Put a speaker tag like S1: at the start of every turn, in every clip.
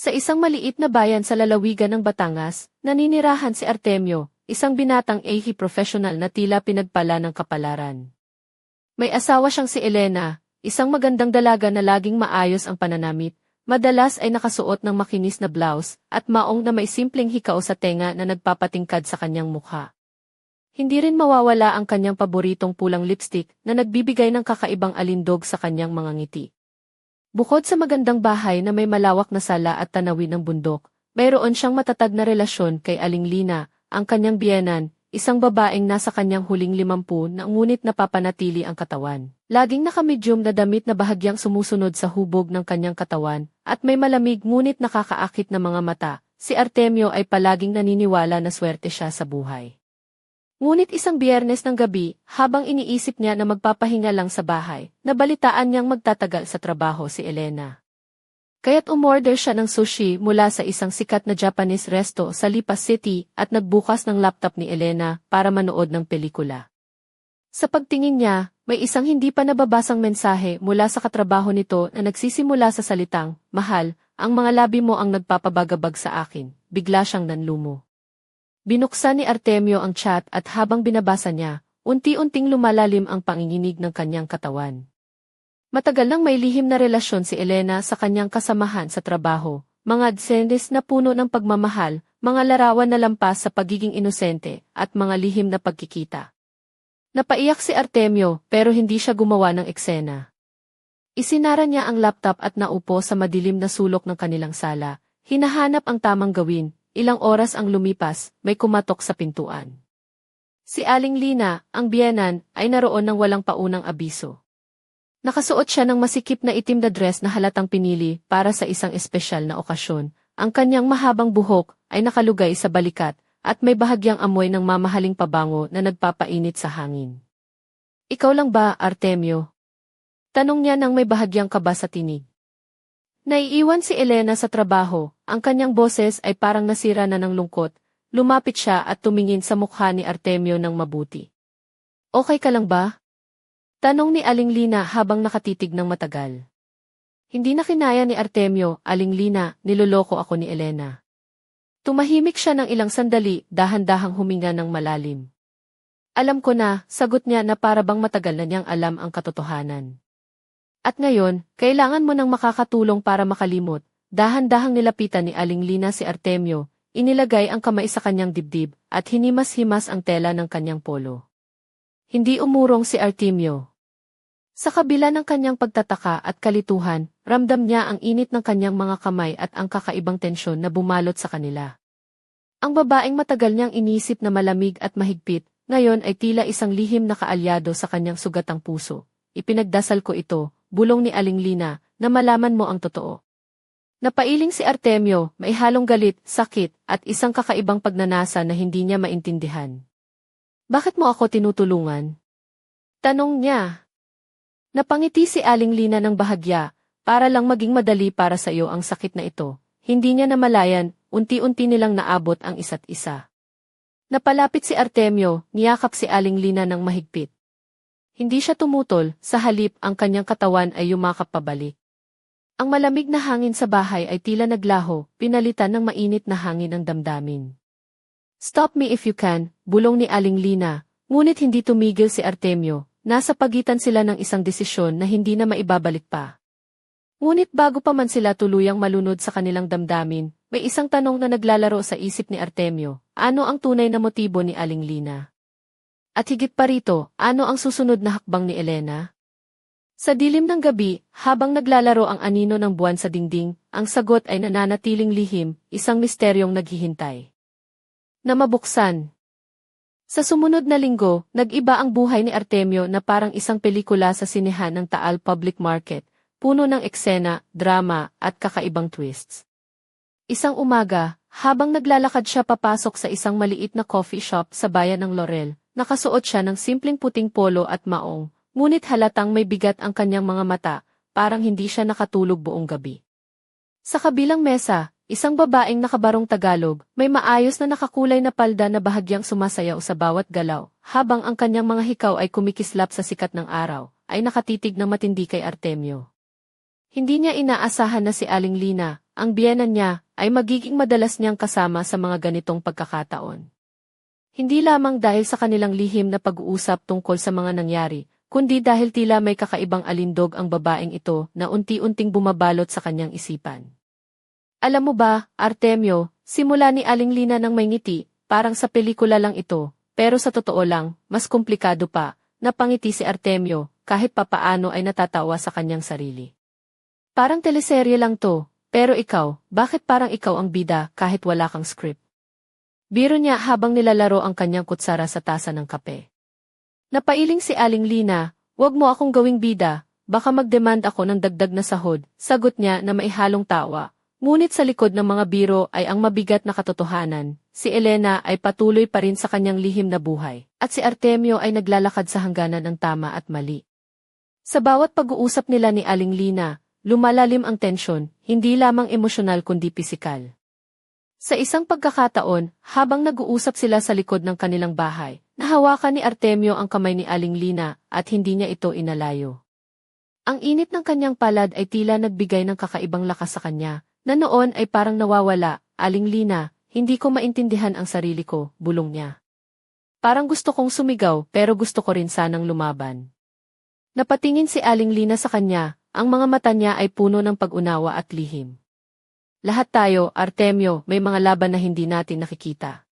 S1: Sa isang maliit na bayan sa lalawigan ng Batangas, naninirahan si Artemio, isang binatang AHI professional na tila pinagpala ng kapalaran. May asawa siyang si Elena, isang magandang dalaga na laging maayos ang pananamit, madalas ay nakasuot ng makinis na blouse, at maong na may simpleng hikaw sa tenga na nagpapatingkad sa kanyang mukha. Hindi rin mawawala ang kanyang paboritong pulang lipstick na nagbibigay ng kakaibang alindog sa kanyang mga ngiti. Bukod sa magandang bahay na may malawak na sala at tanawin ng bundok, mayroon siyang matatag na relasyon kay Aling Lina, ang kanyang biyenan, isang babaeng nasa kanyang huling limampu na ngunit napapanatili ang katawan. Laging nakamidyum na damit na bahagyang sumusunod sa hubog ng kanyang katawan, at may malamig ngunit nakakaakit na mga mata, si Artemio ay palaging naniniwala na swerte siya sa buhay. Ngunit isang biyernes ng gabi, habang iniisip niya na magpapahinga lang sa bahay, nabalitaan niyang magtatagal sa trabaho si Elena. Kaya't umorder siya ng sushi mula sa isang sikat na Japanese resto sa Lipas City at nagbukas ng laptop ni Elena para manood ng pelikula. Sa pagtingin niya, may isang hindi pa nababasang mensahe mula sa katrabaho nito na nagsisimula sa salitang, Mahal, ang mga labi mo ang nagpapabagabag sa akin, bigla siyang nanlumo. Binuksan ni Artemio ang chat at habang binabasa niya, unti-unting lumalalim ang panginginig ng kanyang katawan. Matagal nang may lihim na relasyon si Elena sa kanyang kasamahan sa trabaho, mga dsendes na puno ng pagmamahal, mga larawan na lampas sa pagiging inosente, at mga lihim na pagkikita. Napaiyak si Artemio pero hindi siya gumawa ng eksena. Isinara niya ang laptop at naupo sa madilim na sulok ng kanilang sala, hinahanap ang tamang gawin, Ilang oras ang lumipas, may kumatok sa pintuan. Si Aling Lina, ang biyenan, ay naroon ng walang paunang abiso. Nakasuot siya ng masikip na itim na dress na halatang pinili para sa isang espesyal na okasyon. Ang kanyang mahabang buhok ay nakalugay sa balikat at may bahagyang amoy ng mamahaling pabango na nagpapainit sa hangin. Ikaw lang ba, Artemio? Tanong niya nang may bahagyang kaba sa tinig. Naiiwan si Elena sa trabaho, ang kanyang boses ay parang nasira na ng lungkot, lumapit siya at tumingin sa mukha ni Artemio ng mabuti. Okay ka lang ba? Tanong ni Aling Lina habang nakatitig ng matagal. Hindi na kinaya ni Artemio, Aling Lina, niloloko ako ni Elena. Tumahimik siya ng ilang sandali, dahan-dahang huminga ng malalim. Alam ko na, sagot niya na para bang matagal na niyang alam ang katotohanan. At ngayon, kailangan mo nang makakatulong para makalimot. Dahan-dahang nilapitan ni Aling Lina si Artemio, inilagay ang kamay sa kanyang dibdib, at hinimas-himas ang tela ng kanyang polo. Hindi umurong si Artemio. Sa kabila ng kanyang pagtataka at kalituhan, ramdam niya ang init ng kanyang mga kamay at ang kakaibang tensyon na bumalot sa kanila. Ang babaeng matagal niyang inisip na malamig at mahigpit, ngayon ay tila isang lihim na kaalyado sa kanyang sugatang puso. Ipinagdasal ko ito, bulong ni Aling Lina, na malaman mo ang totoo. Napailing si Artemio, may halong galit, sakit, at isang kakaibang pagnanasa na hindi niya maintindihan. Bakit mo ako tinutulungan? Tanong niya. Napangiti si Aling Lina ng bahagya, para lang maging madali para sa iyo ang sakit na ito. Hindi niya namalayan, unti-unti nilang naabot ang isa't isa. Napalapit si Artemio, niyakap si Aling Lina ng mahigpit. Hindi siya tumutol, sa halip ang kanyang katawan ay yumakap pabalik. Ang malamig na hangin sa bahay ay tila naglaho, pinalitan ng mainit na hangin ang damdamin. Stop me if you can, bulong ni Aling Lina, ngunit hindi tumigil si Artemio, nasa pagitan sila ng isang desisyon na hindi na maibabalik pa. Ngunit bago pa man sila tuluyang malunod sa kanilang damdamin, may isang tanong na naglalaro sa isip ni Artemio, ano ang tunay na motibo ni Aling Lina? At higit pa rito, ano ang susunod na hakbang ni Elena? Sa dilim ng gabi, habang naglalaro ang anino ng buwan sa dingding, ang sagot ay nananatiling lihim, isang misteryong naghihintay. Na mabuksan. Sa sumunod na linggo, nag-iba ang buhay ni Artemio na parang isang pelikula sa sinehan ng Taal Public Market, puno ng eksena, drama, at kakaibang twists. Isang umaga, habang naglalakad siya papasok sa isang maliit na coffee shop sa bayan ng Laurel, Nakasuot siya ng simpleng puting polo at maong, ngunit halatang may bigat ang kanyang mga mata, parang hindi siya nakatulog buong gabi. Sa kabilang mesa, isang babaeng nakabarong Tagalog, may maayos na nakakulay na palda na bahagyang sumasayaw sa bawat galaw, habang ang kanyang mga hikaw ay kumikislap sa sikat ng araw, ay nakatitig ng matindi kay Artemio. Hindi niya inaasahan na si Aling Lina, ang biyenan niya ay magiging madalas niyang kasama sa mga ganitong pagkakataon. Hindi lamang dahil sa kanilang lihim na pag-uusap tungkol sa mga nangyari, kundi dahil tila may kakaibang alindog ang babaeng ito na unti-unting bumabalot sa kanyang isipan. Alam mo ba, Artemio, simula ni Aling Lina ng may ngiti, parang sa pelikula lang ito, pero sa totoo lang, mas komplikado pa, napangiti si Artemio, kahit papaano ay natatawa sa kanyang sarili. Parang teleserye lang to, pero ikaw, bakit parang ikaw ang bida kahit wala kang script? Biro niya habang nilalaro ang kanyang kutsara sa tasa ng kape. Napailing si Aling Lina, wag mo akong gawing bida, baka mag-demand ako ng dagdag na sahod, sagot niya na maihalong tawa. Ngunit sa likod ng mga biro ay ang mabigat na katotohanan, si Elena ay patuloy pa rin sa kanyang lihim na buhay, at si Artemio ay naglalakad sa hangganan ng tama at mali. Sa bawat pag-uusap nila ni Aling Lina, lumalalim ang tensyon, hindi lamang emosyonal kundi pisikal. Sa isang pagkakataon, habang nag-uusap sila sa likod ng kanilang bahay, nahawakan ni Artemio ang kamay ni Aling Lina at hindi niya ito inalayo. Ang init ng kanyang palad ay tila nagbigay ng kakaibang lakas sa kanya, na noon ay parang nawawala, Aling Lina, hindi ko maintindihan ang sarili ko, bulong niya. Parang gusto kong sumigaw pero gusto ko rin sanang lumaban. Napatingin si Aling Lina sa kanya, ang mga mata niya ay puno ng pag-unawa at lihim. Lahat tayo, Artemio, may mga laban na hindi natin nakikita.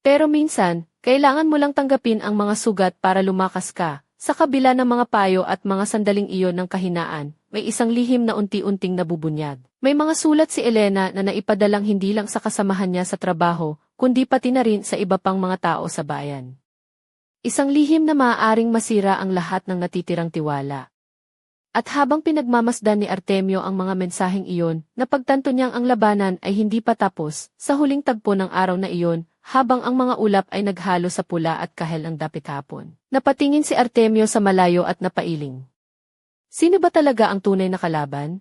S1: Pero minsan, kailangan mo lang tanggapin ang mga sugat para lumakas ka. Sa kabila ng mga payo at mga sandaling iyon ng kahinaan, may isang lihim na unti-unting nabubunyag. May mga sulat si Elena na naipadalang hindi lang sa kasamahan niya sa trabaho, kundi pati na rin sa iba pang mga tao sa bayan. Isang lihim na maaaring masira ang lahat ng natitirang tiwala. At habang pinagmamasdan ni Artemio ang mga mensaheng iyon, napagtanto niyang ang labanan ay hindi pa tapos, sa huling tagpo ng araw na iyon, habang ang mga ulap ay naghalo sa pula at kahel ang dapit hapon. Napatingin si Artemio sa malayo at napailing. Sino ba talaga ang tunay na kalaban?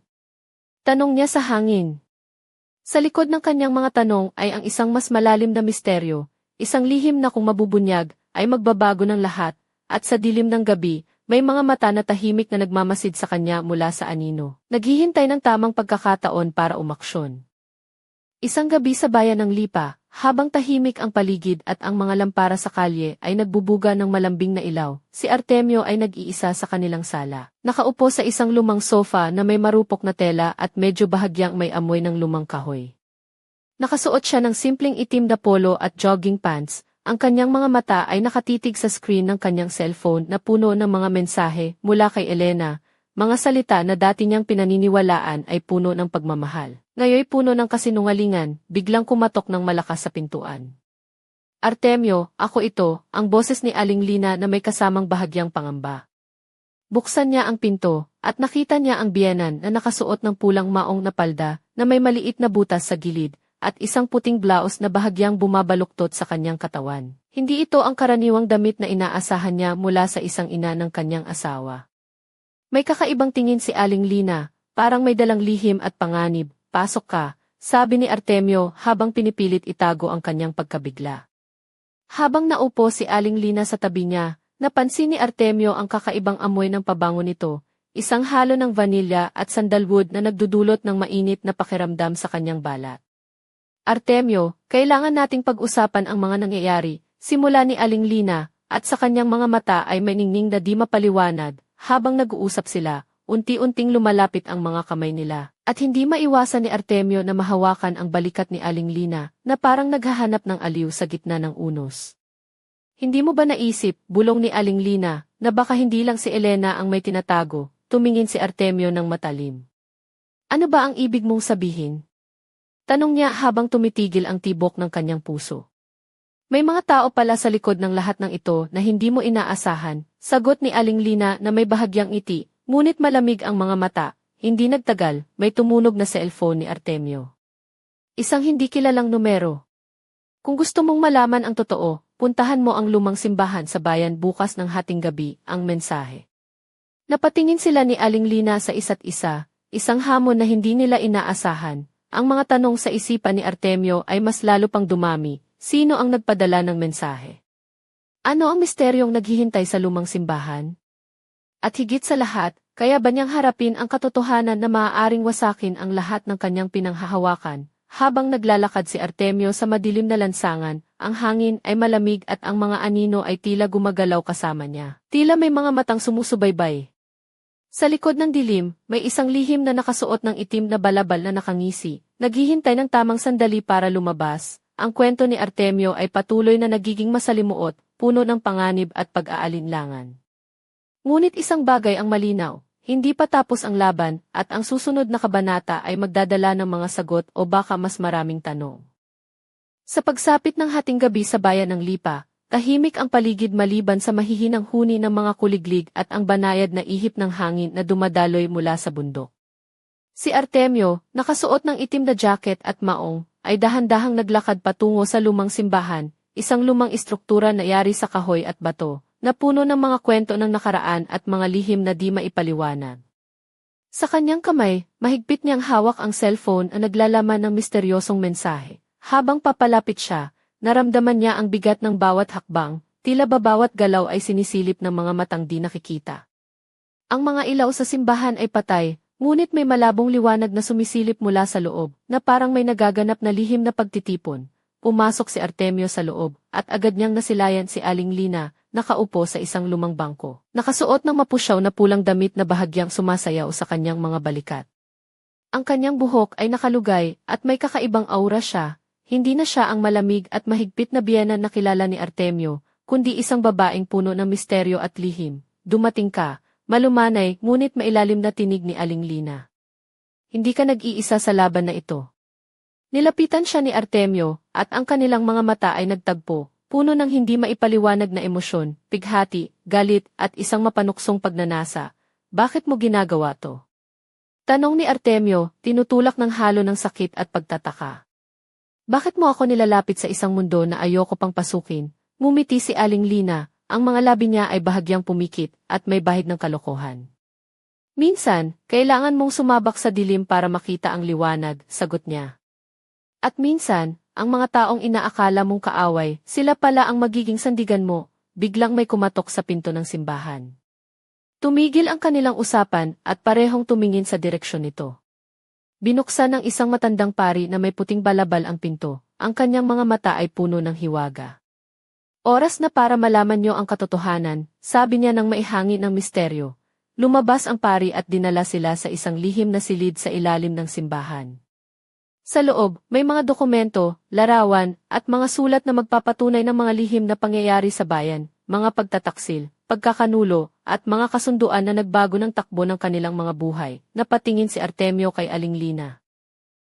S1: Tanong niya sa hangin. Sa likod ng kanyang mga tanong ay ang isang mas malalim na misteryo, isang lihim na kung mabubunyag, ay magbabago ng lahat, at sa dilim ng gabi, may mga mata na tahimik na nagmamasid sa kanya mula sa anino. Naghihintay ng tamang pagkakataon para umaksyon. Isang gabi sa bayan ng Lipa, habang tahimik ang paligid at ang mga lampara sa kalye ay nagbubuga ng malambing na ilaw, si Artemio ay nag-iisa sa kanilang sala. Nakaupo sa isang lumang sofa na may marupok na tela at medyo bahagyang may amoy ng lumang kahoy. Nakasuot siya ng simpleng itim na polo at jogging pants, ang kanyang mga mata ay nakatitig sa screen ng kanyang cellphone na puno ng mga mensahe mula kay Elena, mga salita na dati niyang pinaniniwalaan ay puno ng pagmamahal. Ngayoy puno ng kasinungalingan, biglang kumatok ng malakas sa pintuan. Artemio, ako ito, ang boses ni Aling Lina na may kasamang bahagyang pangamba. Buksan niya ang pinto, at nakita niya ang biyenan na nakasuot ng pulang maong na palda, na may maliit na butas sa gilid, at isang puting blouse na bahagyang bumabaluktot sa kanyang katawan. Hindi ito ang karaniwang damit na inaasahan niya mula sa isang ina ng kanyang asawa. May kakaibang tingin si Aling Lina, parang may dalang lihim at panganib, Pasok ka, sabi ni Artemio habang pinipilit itago ang kanyang pagkabigla. Habang naupo si Aling Lina sa tabi niya, napansin ni Artemio ang kakaibang amoy ng pabango nito, isang halo ng vanilya at sandalwood na nagdudulot ng mainit na pakiramdam sa kanyang balat. Artemio, kailangan nating pag-usapan ang mga nangyayari, simula ni Aling Lina, at sa kanyang mga mata ay maningning na di mapaliwanag, habang nag-uusap sila, unti-unting lumalapit ang mga kamay nila, at hindi maiwasan ni Artemio na mahawakan ang balikat ni Aling Lina, na parang naghahanap ng aliw sa gitna ng unos. Hindi mo ba naisip, bulong ni Aling Lina, na baka hindi lang si Elena ang may tinatago, tumingin si Artemio ng matalim. Ano ba ang ibig mong sabihin? Tanong niya habang tumitigil ang tibok ng kanyang puso. May mga tao pala sa likod ng lahat ng ito na hindi mo inaasahan, sagot ni Aling Lina na may bahagyang iti, Ngunit malamig ang mga mata, hindi nagtagal, may tumunog na cellphone ni Artemio. Isang hindi kilalang numero. Kung gusto mong malaman ang totoo, puntahan mo ang lumang simbahan sa bayan bukas ng hating gabi, ang mensahe. Napatingin sila ni Aling Lina sa isa't isa, isang hamon na hindi nila inaasahan. Ang mga tanong sa isipan ni Artemio ay mas lalo pang dumami, sino ang nagpadala ng mensahe? Ano ang misteryong naghihintay sa lumang simbahan? At higit sa lahat, Kaya ba niyang harapin ang katotohanan na maaaring wasakin ang lahat ng kanyang pinanghahawakan? Habang naglalakad si Artemio sa madilim na lansangan, ang hangin ay malamig at ang mga anino ay tila gumagalaw kasama niya. Tila may mga matang sumusubaybay. Sa likod ng dilim, may isang lihim na nakasuot ng itim na balabal na nakangisi, naghihintay ng tamang sandali para lumabas. Ang kwento ni Artemio ay patuloy na nagiging masalimuot, puno ng panganib at pag-aalinlangan. Ngunit isang bagay ang malinaw, hindi pa tapos ang laban at ang susunod na kabanata ay magdadala ng mga sagot o baka mas maraming tanong. Sa pagsapit ng hating gabi sa bayan ng Lipa, tahimik ang paligid maliban sa mahihinang huni ng mga kuliglig at ang banayad na ihip ng hangin na dumadaloy mula sa bundok. Si Artemio, nakasuot ng itim na jacket at maong, ay dahan-dahang naglakad patungo sa lumang simbahan, isang lumang istruktura na yari sa kahoy at bato, na puno ng mga kwento ng nakaraan at mga lihim na di maipaliwanag. Sa kanyang kamay, mahigpit niyang hawak ang cellphone na naglalaman ng misteryosong mensahe. Habang papalapit siya, naramdaman niya ang bigat ng bawat hakbang, tila ba bawat galaw ay sinisilip ng mga matang di nakikita. Ang mga ilaw sa simbahan ay patay, ngunit may malabong liwanag na sumisilip mula sa loob, na parang may nagaganap na lihim na pagtitipon. Pumasok si Artemio sa loob, at agad niyang nasilayan si Aling Lina, nakaupo sa isang lumang bangko. Nakasuot ng mapusyaw na pulang damit na bahagyang sumasayaw sa kanyang mga balikat. Ang kanyang buhok ay nakalugay at may kakaibang aura siya, hindi na siya ang malamig at mahigpit na biyena na kilala ni Artemio, kundi isang babaeng puno ng misteryo at lihim. Dumating ka, malumanay ngunit mailalim na tinig ni Aling Lina. Hindi ka nag-iisa sa laban na ito. Nilapitan siya ni Artemio, at ang kanilang mga mata ay nagtagpo, Puno ng hindi maipaliwanag na emosyon, pighati, galit, at isang mapanuksong pagnanasa. Bakit mo ginagawa to? Tanong ni Artemio, tinutulak ng halo ng sakit at pagtataka. Bakit mo ako nilalapit sa isang mundo na ayoko pang pasukin? Mumiti si Aling Lina, ang mga labi niya ay bahagyang pumikit at may bahid ng kalokohan. Minsan, kailangan mong sumabak sa dilim para makita ang liwanag, sagot niya. At minsan, ang mga taong inaakala mong kaaway, sila pala ang magiging sandigan mo, biglang may kumatok sa pinto ng simbahan. Tumigil ang kanilang usapan at parehong tumingin sa direksyon nito. Binuksan ng isang matandang pari na may puting balabal ang pinto, ang kanyang mga mata ay puno ng hiwaga. Oras na para malaman niyo ang katotohanan, sabi niya ng maihangin ng misteryo. Lumabas ang pari at dinala sila sa isang lihim na silid sa ilalim ng simbahan. Sa loob, may mga dokumento, larawan, at mga sulat na magpapatunay ng mga lihim na pangyayari sa bayan, mga pagtataksil, pagkakanulo, at mga kasunduan na nagbago ng takbo ng kanilang mga buhay, napatingin si Artemio kay Aling Lina.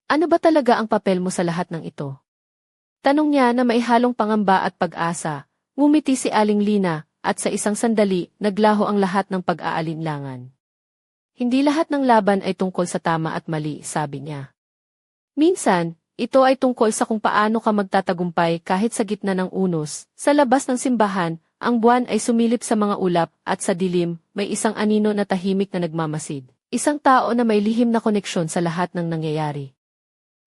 S1: Ano ba talaga ang papel mo sa lahat ng ito? Tanong niya na maihalong pangamba at pag-asa, ngumiti si Aling Lina, at sa isang sandali, naglaho ang lahat ng pag-aalinlangan. Hindi lahat ng laban ay tungkol sa tama at mali, sabi niya. Minsan, ito ay tungkol sa kung paano ka magtatagumpay kahit sa gitna ng unos. Sa labas ng simbahan, ang buwan ay sumilip sa mga ulap at sa dilim, may isang anino na tahimik na nagmamasid. Isang tao na may lihim na koneksyon sa lahat ng nangyayari.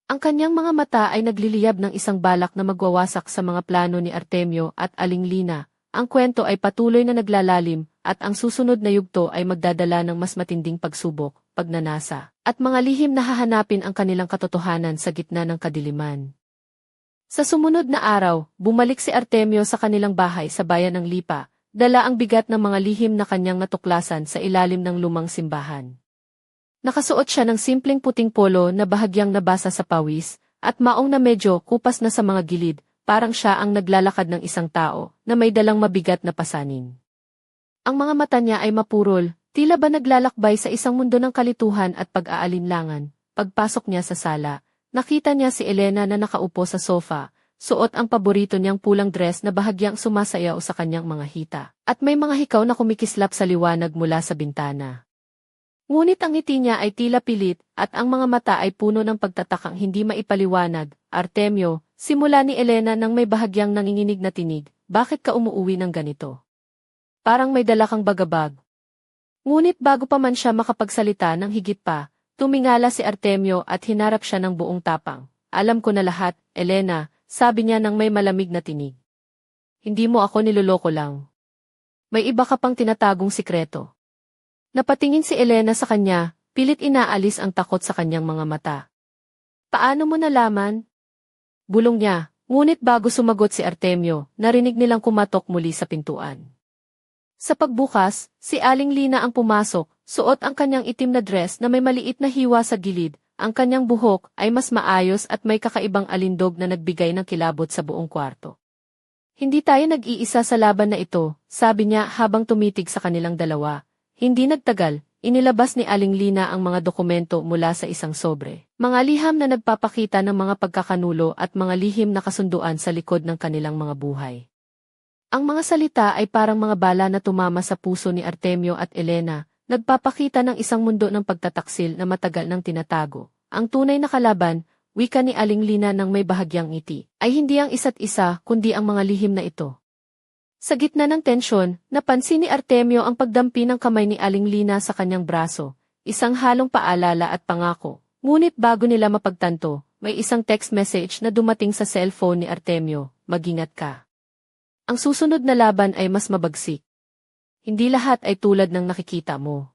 S1: Ang kanyang mga mata ay nagliliyab ng isang balak na magwawasak sa mga plano ni Artemio at Aling Lina. Ang kwento ay patuloy na naglalalim, at ang susunod na yugto ay magdadala ng mas matinding pagsubok pagnanasa, at mga lihim na hahanapin ang kanilang katotohanan sa gitna ng kadiliman. Sa sumunod na araw, bumalik si Artemio sa kanilang bahay sa bayan ng Lipa, dala ang bigat ng mga lihim na kanyang natuklasan sa ilalim ng lumang simbahan. Nakasuot siya ng simpleng puting polo na bahagyang nabasa sa pawis, at maong na medyo kupas na sa mga gilid, parang siya ang naglalakad ng isang tao na may dalang mabigat na pasanin. Ang mga mata niya ay mapurol, Tila ba naglalakbay sa isang mundo ng kalituhan at pag-aalinlangan. Pagpasok niya sa sala, nakita niya si Elena na nakaupo sa sofa, suot ang paborito niyang pulang dress na bahagyang sumasayaw sa kanyang mga hita, at may mga hikaw na kumikislap sa liwanag mula sa bintana. Ngunit ang ngiti niya ay tila pilit, at ang mga mata ay puno ng pagtatakang hindi maipaliwanag. Artemio, simula ni Elena nang may bahagyang nanginginig na tinig, bakit ka umuuwi ng ganito? Parang may dala kang bagabag, Ngunit bago pa man siya makapagsalita ng higit pa, tumingala si Artemio at hinarap siya ng buong tapang. Alam ko na lahat, Elena, sabi niya ng may malamig na tinig. Hindi mo ako niloloko lang. May iba ka pang tinatagong sikreto. Napatingin si Elena sa kanya, pilit inaalis ang takot sa kanyang mga mata. Paano mo nalaman? Bulong niya, ngunit bago sumagot si Artemio, narinig nilang kumatok muli sa pintuan. Sa pagbukas, si Aling Lina ang pumasok, suot ang kanyang itim na dress na may maliit na hiwa sa gilid, ang kanyang buhok ay mas maayos at may kakaibang alindog na nagbigay ng kilabot sa buong kwarto. Hindi tayo nag-iisa sa laban na ito, sabi niya habang tumitig sa kanilang dalawa. Hindi nagtagal, inilabas ni Aling Lina ang mga dokumento mula sa isang sobre. Mga liham na nagpapakita ng mga pagkakanulo at mga lihim na kasunduan sa likod ng kanilang mga buhay. Ang mga salita ay parang mga bala na tumama sa puso ni Artemio at Elena, nagpapakita ng isang mundo ng pagtataksil na matagal nang tinatago. Ang tunay na kalaban, wika ni Aling Lina ng may bahagyang ngiti, ay hindi ang isa't isa kundi ang mga lihim na ito. Sa gitna ng tensyon, napansin ni Artemio ang pagdampi ng kamay ni Aling Lina sa kanyang braso, isang halong paalala at pangako. Ngunit bago nila mapagtanto, may isang text message na dumating sa cellphone ni Artemio, magingat ka. Ang susunod na laban ay mas mabagsik. Hindi lahat ay tulad ng nakikita mo.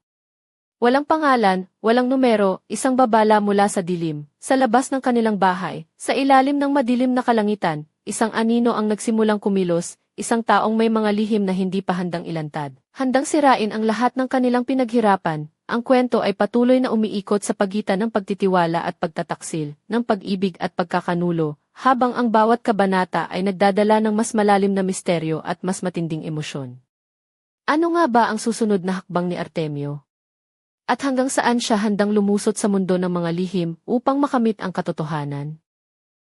S1: Walang pangalan, walang numero, isang babala mula sa dilim, sa labas ng kanilang bahay, sa ilalim ng madilim na kalangitan, isang anino ang nagsimulang kumilos, isang taong may mga lihim na hindi pa handang ilantad. Handang sirain ang lahat ng kanilang pinaghirapan, ang kwento ay patuloy na umiikot sa pagitan ng pagtitiwala at pagtataksil, ng pag-ibig at pagkakanulo, habang ang bawat kabanata ay nagdadala ng mas malalim na misteryo at mas matinding emosyon. Ano nga ba ang susunod na hakbang ni Artemio? At hanggang saan siya handang lumusot sa mundo ng mga lihim upang makamit ang katotohanan?